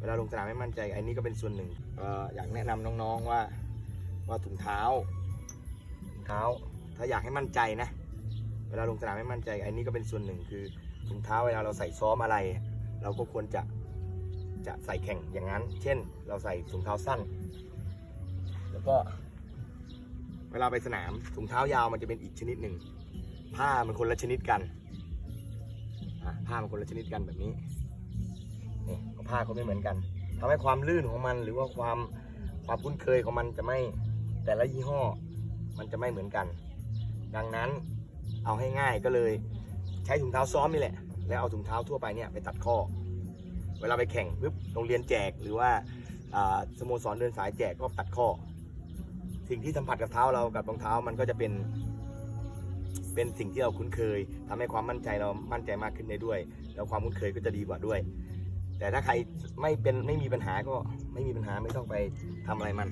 เวลาลงสนามไม่มั่นใจอันนี้ก็เป็นส่วนหนึ่งอยากแนะนำน้องๆว่าว่าถุงเท้าถุงเท้า ถ้าอยากให้มั่นใจนะ เวลาลงสนามไม่มั่นใจอันนี้ก็เป็นส่วนหนึ่งคือถุงเท้าเวลาเราใส่ซ้อมอะไร เราก็ควรจะจะใส่แข่งอย่างนั้น เช่น เราใส่ถุงเท้าสั้น แล้วก็ เวลาไปสนามถุงเท้ายาวมันจะเป็นอีกชนิดหนึ่งผ้ามันคนละชนิดกันผ้ามันคนละชนิดกันแบบนี้ ผ้าเขาไม่เหมือนกันทำให้ความลื่นของมันหรือว่าความความคุ้นเคยของมันจะไม่แต่ละยี่ห้อมันจะไม่เหมือนกัน ดังนั้นเอาให้ง่ายก็เลย ใช้ถุงเท้าซ้อมนี่แหละ แล้วเอาถุงเท้าทั่วไปเนี่ยไปตัดข้อ เวลาไปแข่งปุ๊บโรงเรียนแจกหรือว่าอ่าสโมสรเดินสายแจกก็ตัดข้อ สิ่งที่สัมผัสกับเท้าเรากับรองเท้ามันก็จะเป็นเป็นสิ่งที่เราคุ้นเคยทำให้ความมั่นใจเรามั่นใจมากขึ้นได้ด้วย แล้วความคุ้นเคยก็จะดีกว่าด้วย แต่ถ้าใครไม่เป็นไม่มีปัญหาก็ไม่มีปัญหาไม่ต้องไปทำอะไรมัน